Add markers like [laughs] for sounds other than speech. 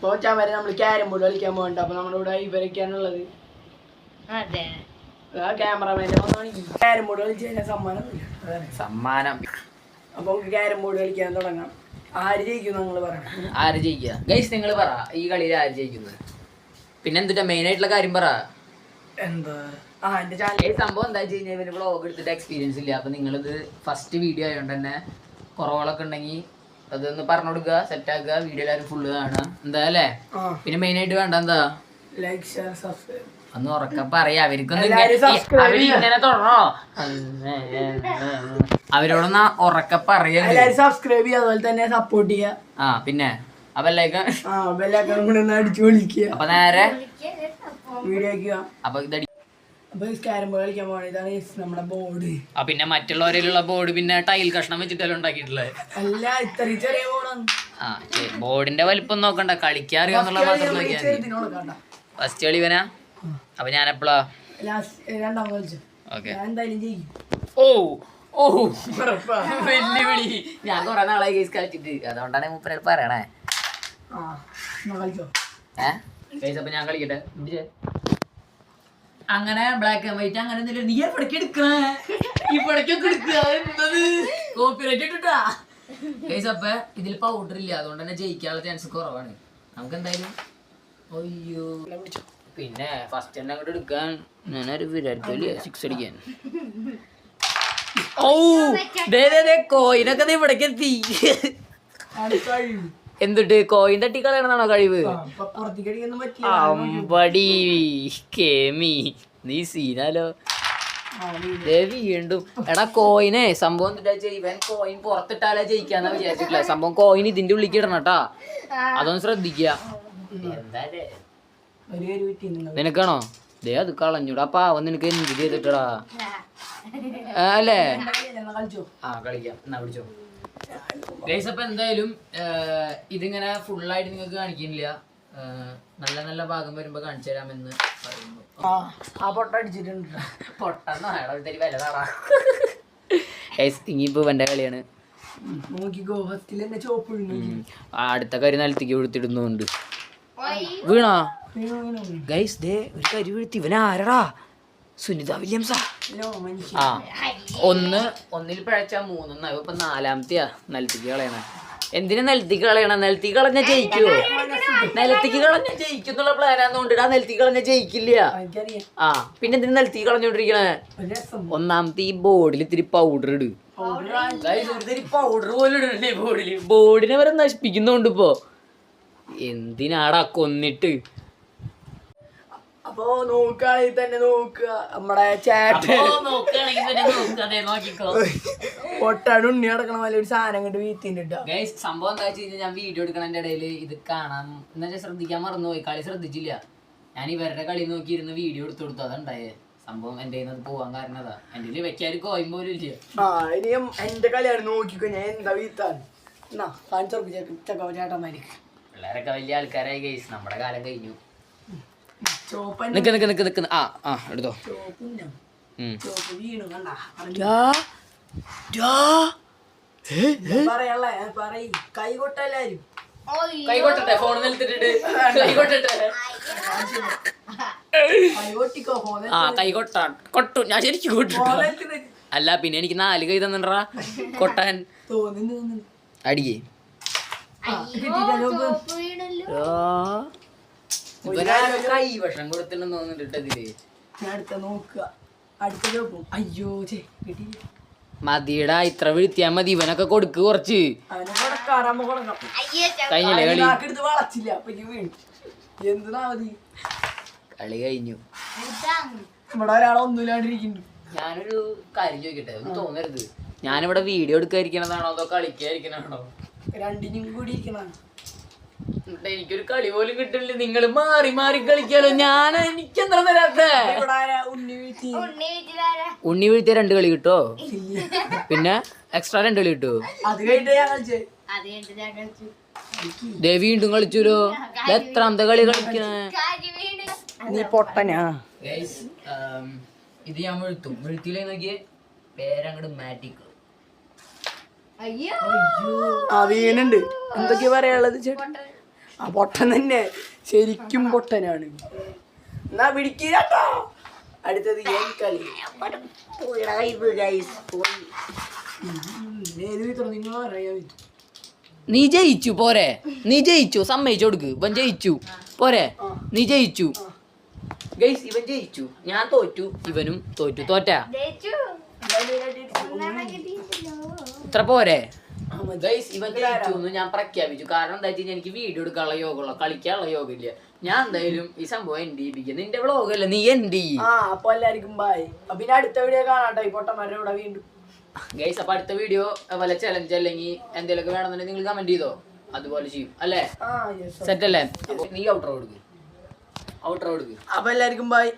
ഇപ്പൊ വരെ നമ്മൾ ക്യാരം ബോർഡ് കളിക്കാൻ പോകണ്ട. അപ്പൊ നമ്മുടെ ഇവിടെ ഇവരൊക്കെയാണുള്ളത് അതെ. ആ ക്യാമറമാന്റെ ക്യാരം ബോർഡ് കളിച്ച് കഴിഞ്ഞാൽ സമ്മാനം സമ്മാനം. അപ്പൊ നമുക്ക് ക്യാരം ബോർഡ് കളിക്കാൻ തുടങ്ങാം. ആര് ജയിക്കും നിങ്ങൾ പറയണം. ആര് ജയിക്കുക? ഗൈസ് നിങ്ങൾ പറ. ഈ കളിയിൽ ആര് ജയിക്കുന്നത് പിന്നെ എന്തിട്ടാ മെയിൻ ആയിട്ടുള്ള കാര്യം പറ. എന്താ? ആ എന്റെ ചാനൽ ഈ സംഭവം എന്താ വെച്ച് കഴിഞ്ഞാൽ ഇവർ വ്ളോഗ് എടുത്തിട്ട് എക്സ്പീരിയൻസ് ഇല്ല. അപ്പൊ നിങ്ങളിത് ഫസ്റ്റ് വീഡിയോ ആയതുകൊണ്ട് തന്നെ കുറവുകളൊക്കെ ഉണ്ടെങ്കിൽ അതൊന്ന് പറഞ്ഞു കൊടുക്കുക സെറ്റ് ആക്കുക. വീഡിയോ എല്ലാവരും ഫുള്ള് കാണുക. എന്താ അല്ലേ? പിന്നെ മെയിൻ ആയിട്ട് വേണ്ട എന്താ? ലൈക്ക് ഷെയർ സബ്സ്ക്രൈബ് ഒന്ന് ഉറക്കം പറയാ. അവർക്കൊന്നും എല്ലാരും ഇങ്ങനെ- subscribe അവർ ചെയ്യുക. ഇങ്ങനെ തുടരണോ അവരോടൊന്ന് ഉറക്ക പറയാ സബ്സ്ക്രൈബ് ചെയ്യുക അതുപോലെ തന്നെ സപ്പോർട്ട് ചെയ്യുക ആ പിന്നെ. അപ്പൊ ലൈക്ക് ആ ബെല്ലൊക്കെ കൂടെ ഒന്ന് അടിച്ചു വിളിക്കുക അപ്പൊ നേരെ വീഡിയോ അപ്പൊ ഇതടി പിന്നെ മറ്റുള്ളവരിലുള്ള ബോർഡ് പിന്നെ ടൈൽ കഷ്ണം വെച്ചിട്ടല്ലോ ഉണ്ടാക്കിയിട്ടുള്ളത് അല്ല ഇത്ര ചെറിയ ആ ബോർഡിന്റെ വലിപ്പം നോക്കണ്ട കളിക്കാറിയാന്നുള്ള മാത്രം നോക്കിയാൽ ഫസ്റ്റ് കളി ഇവനാ? അപ്പൊ ഞാൻ എപ്പോഴാ ഓക്കെ ഓ ഓ. വെല്ലുവിളി. ഞാൻ കൊറേ നാളായി കേസ് കളിച്ചിട്ട്. അതുകൊണ്ടാണ് മൂപ്പനോട് പറയണേ. ഏഹ് അപ്പൊ ഞാൻ കളിക്കട്ടെ. അങ്ങനെ ബ്ലാക്ക് ആൻഡ് വൈറ്റ് അങ്ങനെ എന്തെങ്കിലും നീ പടക്കി എടുക്കണേ ഇവിടേക്കൊക്കെ എടുക്കുക കോപ്പി കോപ്പിറൈറ്റ് ഇട്ടിട്ടാ. അപ്പ ഇതിൽ പൗഡർ ഇല്ല അതുകൊണ്ട് തന്നെ ജയിക്കാനുള്ള ചാൻസ് കുറവാണ്. നമുക്ക് എന്തായാലും അയ്യോ. പിന്നെ ഫസ്റ്റ് തന്നെ അങ്ങോട്ട് എടുക്കാൻ. ഞാനൊരു വിരാട് കോഹ്ലി സിക്സ് അടിക്കാൻ. ഓ ദേ ദേ കോയിനൊക്കെ ഇവിടേക്ക് എത്തി. എന്തുട്ട് കോയിൻ തട്ടി കളയണതാണോ കഴിവ് അപ്പൊ അമ്പടി കേമി. നീ സീനാലോ? വീണ്ടും. എടാ കോയിനെ. സംഭവം ഇവൻ കോയിൻ പുറത്തിട്ടാലേ ജയിക്കാന്നാ വിചാരിച്ചിട്ടില്ല സംഭവം കോയിൻ ഇതിന്റെ ഉള്ളിക്ക് ഇടണം കേട്ടാ. അതൊന്ന് ശ്രദ്ധിക്കുക പറ്റിയിട്ടുണ്ടാവും നിനക്കാണോ? ദേ അത് കളഞ്ഞൂടാ. പാവം നിനക്ക് എന്ത് ചെയ്തിട്ടടാ? അല്ലേ? ആ കളിക്കാം. എന്നാ പിടിച്ചോ. ഗൈസ് അപ്പൊ എന്തായാലും ഇതിങ്ങനെ ഫുള്ളായിട്ട് നിങ്ങൾക്ക് കാണിക്കുന്നില്ല. നല്ല നല്ല ഭാഗം വരുമ്പോ കാണിച്ചു തരാമെന്ന് പറയുന്നു. ആ പൊട്ട അടിച്ചിട്ടുണ്ട്. പൊട്ടെന്നോ ഇത്തിരി വലുതാടാ. ഗൈസ് ഇനിയിപ്പോ ഇവന്റെ കളിയാണ്. അടുത്ത കരി നിലത്തേക്ക് വീഴ്ത്തിടുന്നുണ്ട് വീണാ? ഗൈസ് ദേ ഒരു കരി വീഴ്ത്തി. ഇവൻ ആരടാ സുനിത വില്യംസാ. ആ ഒന്ന് ഒന്നിൽ പഴച്ച മൂന്നെന്നാ ഇപ്പൊ നാലാമത്തെയാ. നിലത്തേക്ക് കളയണ. എന്തിനാ നിലത്തേക്ക് കളയണ? നിലത്തേക്ക് കളഞ്ഞ ജയിക്കുവോ നിലത്തേക്ക് കളഞ്ഞ ജയിക്കുന്നുള്ള ആ നിലത്തേക്ക് കളഞ്ഞ ജയിക്കില്ല. ആ പിന്നെ എന്തിനു നിലത്തേക്ക് കളഞ്ഞോണ്ടിരിക്കണേ? ഒന്നാമത്തെ ഈ ബോർഡിൽ ഇത്തിരി പൗഡർ ഇട്. പൗഡർ പോലും ഇടണ്ടേ ബോർഡിൽ ബോർഡിനെ വരെ നശിപ്പിക്കുന്നുണ്ട് ഇപ്പോ. എന്തിനാടാ കൊന്നിട്ട്? അപ്പൊ നോക്കുകയാണെങ്കിൽ തന്നെ നോക്കുക. നമ്മുടെ ചാറ്റ് ഒട്ടാണ് ഉണ്ണി അടക്കണ പോലെ ഒരു സാധനം കണ്ട് ഗൈസ് സംഭവം എന്താ വെച്ച് കഴിഞ്ഞാൽ ഞാൻ വീഡിയോ എടുക്കണതിന്റെ ഇടയിൽ ഇത് കാണാൻ എന്താ വെച്ചാൽ ശ്രദ്ധിക്കാൻ മറന്നുപോയി. കളി ശ്രദ്ധിച്ചില്ല. ഞാൻ ഇവരുടെ കളി നോക്കി ഇരുന്ന് വീഡിയോ എടുത്തു കൊടുത്തു. അതുണ്ടായേ സംഭവം എന്റെ പോവാൻ കാരണം അതാ. എന്റെ വെക്കാൻ കോയും പോലും ഇല്ല. ആ ഇനി എന്റെ കളിയാണ് നോക്കിക്കോ. ഞാൻ എന്താ വീത്താൻ? എന്നാ കാണിച്ചു ചേട്ടന്മാര്. പിള്ളേരൊക്കെ വലിയ ആൾക്കാരായി ഗൈസ് നമ്മുടെ കാലം കഴിഞ്ഞു. നിക്ക് നിക്ക് നിക്ക് നിക്ക്. ആ ആ എടുത്തോ. കൈകൊട്ടട്ടെ ഫോൺ നിലത്തിട്ടിട്ട് ആ കൈകൊട്ട കൊട്ടു. ഞാൻ ശരിക്കും കൊട്ടു അല്ല പിന്നെ എനിക്ക് നാല് കൈ തന്നിട്ടാ കൊട്ടാൻ. അടിയേ. ആ കൈ വിഷം കൊടുത്തിട്ടുണ്ടെന്ന് തോന്നുന്നുണ്ട് ഇതിൽ. ഞാൻ അടുത്ത നോക്കുക. അടുത്ത ചോപ്പും അയ്യോ ചേ കിട്ടിയില്ല. മതിയടാ ഇത്ര വീഴ്ത്തിയാ മതി. ഇവനൊക്കെ കൊടുക്ക് കുറച്ച്. കഴിഞ്ഞില്ലേ കളി? വളച്ചില്ല. എന്തിനാ മതി? കഴിഞ്ഞു. ഇവിടെ ഒരാളെ ഒന്നുമില്ലാണ്ടിരിക്കുന്നു ഞാനൊരു കാര്യം ചോദിക്കട്ടെ? ഒന്നും തോന്നരുത്. ഞാനിവിടെ വീഡിയോ എടുക്കാതിരിക്കണതാണോ അതോ കളിക്കാതിരിക്കണതാണോ? രണ്ടിനും കൂടി ഇരിക്കണം എന്നിട്ട് എനിക്കൊരു കളി പോലും കിട്ടില്ല നിങ്ങൾ മാറി മാറി കളിക്കാലോ. ഞാൻ എനിക്കെന്താ തരാത്ത? ഉണ്ണി വീഴ്ത്തി. ഉണ്ണി വീഴ്ത്തിയ രണ്ട് കളി കിട്ടോ? [laughs] പിന്നെ എക്സ്ട്രാ രണ്ട് കളി കിട്ടു? ദേ വീണ്ടും കളിച്ചുരോ എത്ര എത്രാമത്തെ കളി കളിക്കണേ? നീ പൊട്ടനാ. Um, ഇത് ഞാൻ വീഴ്ത്തും. വീഴ്ത്തിയില്ലേ നോക്കിയേ? പേരങ്ങോട്ട് മാറ്റിക്കും അയ്യോ. ആ വീണുണ്ട്. എന്തൊക്കെയാ പറയാനുള്ളത് ചേട്ടാ ആ പൊട്ടൻ തന്നെ. ശരിക്കും പൊട്ടനാണ്. എന്നാ പിടിക്കാട്ടോ അടുത്തത് കളി. നീ ജയിച്ചു പോരെ. നീ ജയിച്ചു സമ്മതിച്ചു കൊടുക്ക്. ഇവൻ ജയിച്ചു. പോരെ. നീ ജയിച്ചു. ഗൈസ് ഇവൻ ജയിച്ചു. ഞാൻ തോറ്റു. ഇവനും തോറ്റു. തോറ്റാ? ഇത്ര പോരെ. ഇവൻ ജയിച്ചു ഞാൻ പ്രഖ്യാപിച്ചു. കാരണം എന്താ വെച്ചാൽ എനിക്ക് വീഡിയോ എടുക്കാനുള്ള യോഗമുള്ള കളിക്കാനുള്ള യോഗമില്ല. ഇല്ല ഞാൻ എന്തായാലും ഈ സംഭവം എൻഡ് ചെയ്യിപ്പിക്കുക നിന്റെ വ്ളോഗ് അല്ല നീ എൻഡ് ചെയ്യും അപ്പൊ എല്ലാവർക്കും ബായ് പിന്നെ അടുത്ത വീഡിയോ കാണാട്ടോ. ഈ പൊട്ടന്മാരുടെ കൂടെ വീണ്ടും. ഗൈസ് അപ്പൊ അടുത്ത വീഡിയോ വല്ല ചലഞ്ച് അല്ലെങ്കിൽ എന്തെങ്കിലുമൊക്കെ വേണമെന്നുണ്ടെങ്കിൽ നിങ്ങൾ കമന്റ് ചെയ്തോ? അതുപോലെ ചെയ്യും അല്ലേ? സെറ്റ് അല്ലേ? നീ ഔട്ടർ കൊടുക്കും. ഔട്ടർ കൊടുക്കും. അപ്പൊ എല്ലാവർക്കും ബായ്